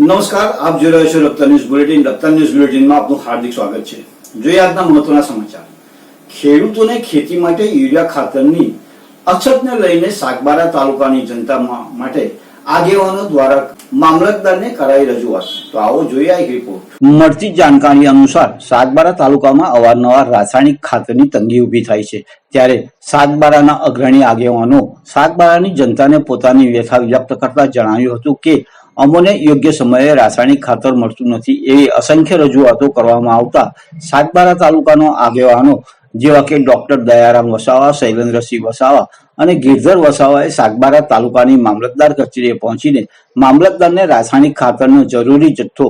નમસ્કાર, આપ જોઈ રહ્યા છો Raftaar news bulletin. Raftaar news બુલેટિનમાં આપનું હાર્દિક સ્વાગત છે. જોઈએ આજના મહત્વના સમાચાર. ખેડૂતોને ખેતી માટે યુરિયા ખાતરની અછતને લઈને સાગબારા તાલુકાની જનતા માટે આગેવાનો દ્વારા મામલતદારને કરાઈ રજૂઆત. તો આવો જોઈએ એક રિપોર્ટ મળતી જાણકારી અનુસાર સાગબારા તાલુકામાં અવારનવાર રાસાયણિક ખાતરની તંગી ઊભી થાય છે. ત્યારે સાગબારાના અગ્રણી આગેવાનો સાગબારાની જનતાને પોતાની વ્યથા વ્યક્ત કરતા જણાવ્યું હતું કે અમોને યોગ્ય સમયે રાસાયણિક ખાતર મળતું નથી એવી અસંખ્ય રજૂઆતો કરવામાં આવતા સાતબારા તાલુકાનો આગેવાનો, જેવા કે ડોક્ટર દયારામ વસાવા, શૈલેન્દ્રસિંહ વસાવા અને ગિરધર વસાવાએ સાગબારા તાલુકાની મામલતદાર કચેરીએ પહોંચીને મામલતદારને રાસાયણિક ખાતરનો જરૂરી જથ્થો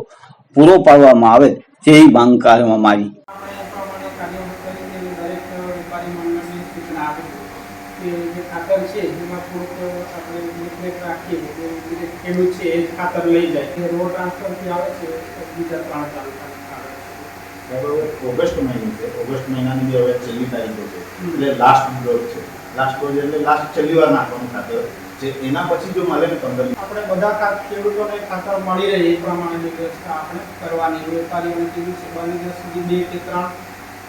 પૂરો પાડવામાં આવે તેવી માંગ કરવામાં આવી. કે જે ખાતર છે એમાં થોડુંક આપણે દેખરેખ રાખીએ કે જે ખેડૂત છે એ જ ખાતર લઈ જાય. જે રોડ ટ્રાન્સફરથી આવે છે બીજા ત્રણ તાલુકા ઓગસ્ટ મહિનો છે. ઓગસ્ટ મહિનાની બી હવે છેલ્લી તારીખો છે. એટલે લાસ્ટ ડોઝ છે. લાસ્ટ ડોઝ એટલે લાસ્ટ છેલ્લી વાર નાખવાનું ખાતર છે. એના પછી જો મળે ને પંદર આપણે બધા ખેડૂતોને ખાતર મળી રહે એ પ્રમાણેની વ્યવસ્થા આપણે કરવાની. વેપારીઓને કીધું છે બની ત્યાં સુધી બે કે ત્રણ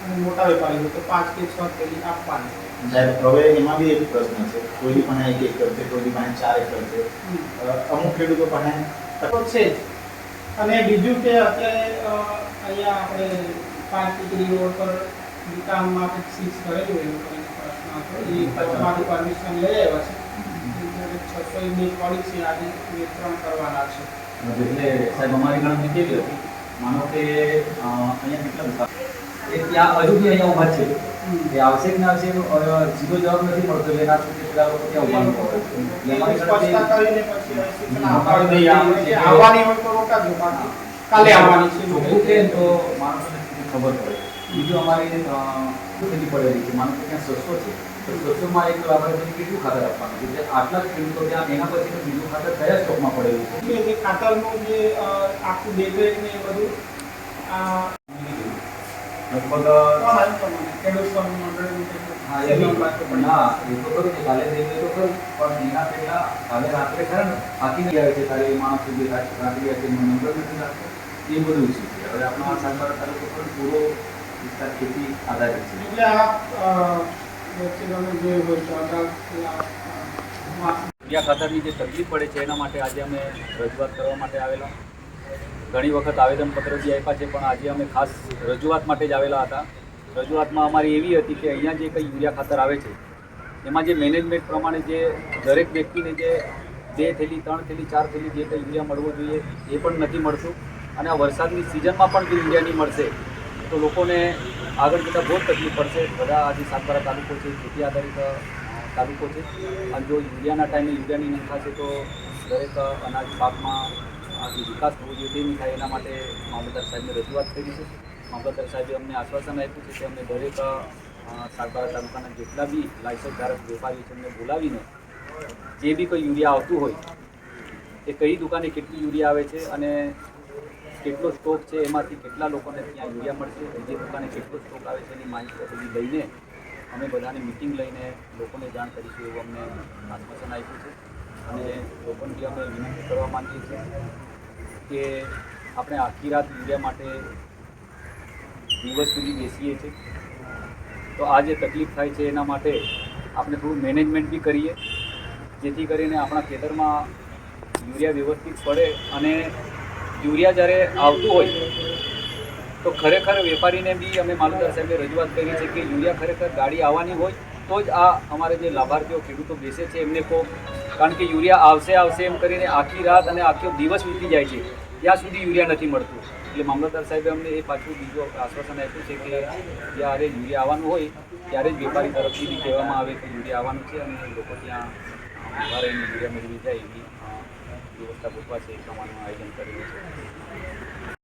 અને મોટા વેપારીઓ તો પાંચ કે છ થેલી આપવાની. સાહેબ હવે એમાં બી એક પ્રશ્ન છે. કોઈની પાસે એક એક કરશે કોઈની પાસે ચાર એકર છે. અમુક ખેડૂતો પાસે તો છે જ. અને બીજું કે અત્યારે અહીંયા આપણે પાંચ ડિગ્રી રોડ પર દુકાનમાં આપણે સીઝ કરેલું એ લોકોને પ્રશ્ન હતો. એ તમારું પરમિશન લઈ આવ્યા છે. છસો બે પડી છે આજે વિતરણ કરવાના છે. એટલે સાહેબ અમારી ગણતરી કેવી હતી? માનો કે અહીંયા કેટલા ત્યાં હજુ બી અહીંયા ઊભા છે. એ આવશે કે ના આવશે સીધો જવાબ નથી મળતો એટલે પેલા લોકો ત્યાં ઊભા કરીને તો માણસોને ખબર પડે. બીજું અમારે પડેલી છે? માણસો ત્યાં સસ્તો છે. તો સસ્તોમાં એક કેટલું ખાતર આપવાનું? એટલે આટલા ખેડૂતો ત્યાં એના પછી બીજું ખાતર કયા સ્ટોકમાં પડેલું છે? ખાતરનું જે આખું દેખરેખ ને બધું લગભગ? ખેડૂત. ના, એ તો ખરું કાલે થઈ ગયું તો ખરું. પણ એના પહેલા કાલે રાત્રે ખરા ને થાકી નહીં આવે છે કાલે માણસ સુધી રાત- આવે છે નંબર નથી લાગતો. એ બધું છે હવે આપણા સાગબારા તાલુકો પર પૂરો વિસ્તાર ખેતી આધારિત છે એટલે આ ખાતરની જે તકલીફ પડે છે એના માટે આજે અમે રજૂઆત કરવા માટે આવેલા ઘણી વખત આવેદનપત્ર બી આપ્યા છે, પણ આજે અમે ખાસ રજૂઆત માટે જ આવેલા હતા. રજૂઆતમાં અમારી એવી હતી કે અહીંયા જે કંઈ યુરિયા ખાતર આવે છે, એમાં જે મેનેજમેન્ટ પ્રમાણે જે દરેક વ્યક્તિને જે બે થેલી, ત્રણ થેલી, ચાર થેલી જે કંઈ યુરિયા મળવો જોઈએ એ પણ નથી મળતું. અને આ વરસાદની સિઝનમાં પણ જો યુરિયા નહીં મળશે, તો લોકોને આગળ જતાં બહુ તકલીફ પડશે. બધા આજે સાતબારા તાલુકો છે, ખેતી આધારિત તાલુકો છે. અને જો યુરિયાના ટાઈમે યુરિયાની નહીં થશે તો દરેક અનાજ પાકમાં આ વિકાસ થવો જોઈએ તે નહીં થાય એના માટે મામલતદાર સાહેબને રજૂઆત કરી છે. મામલતદાર સાહેબે અમને આશ્વાસન આપ્યું છે કે અમને દરેક સાગબારા તાલુકાના જેટલા બી લાયસન્સ ધારક વેપારીઓ છે, એમને બોલાવીને જે બી કોઈ યુરિયા આવતું હોય, એ કઈ દુકાને કેટલી યુરિયા આવે છે અને કેટલો સ્ટોક છે, એમાંથી કેટલા લોકોને ત્યાં યુરિયા મળશે, બીજી દુકાને કેટલો સ્ટોક આવે છે એની માહિતી બધી લઈને અમે બધાને મિટિંગ લઈને લોકોને જાણ કરીશું એવું અમને આશ્વાસન આપ્યું છે. અને લોકોને અમે વિનંતી કરવા માંગીએ છીએ કે આપણે આખી રાત યુરિયા માટે દિવસ સુધી બેસીએ છીએ. તો આ જે તકલીફ થાય છે એના માટે આપણે થોડું મેનેજમેન્ટ બી કરીએ, જેથી કરીને આપણા ખેતરમાં યુરિયા વ્યવસ્થિત પડે અને યુરિયા જ્યારે આવતું હોય, તો ખરેખર વેપારીને બી અમે માલુદાર સાહેબે રજૂઆત કરી છે કે યુરિયા ખરેખર ગાડી આવવાની હોય, તો જ આ અમારે જે લાભાર્થીઓ ખેડૂતો બેસે છે, એમને કહો કારણ કે યુરિયા આવશે આવશે એમ કરીને આખી રાત અને આખો દિવસ વીતી જાય છે. ત્યાં સુધી યુરિયા નથી મળતું. એટલે મામલતદાર સાહેબે અમને એ પાછું બીજું આશ્વાસન આપ્યું છે કે જ્યારે યુરિયા આવવાનું હોય, ત્યારે જ વેપારી તરફથી કહેવામાં આવે કે યુરિયા આવવાનું છે અને લોકો ત્યાં ઊભા રહીને યુરિયા મેળવી જાય એવી વ્યવસ્થા ગોઠવા છે એ પ્રમાણેનું આયોજન કરેલું છે.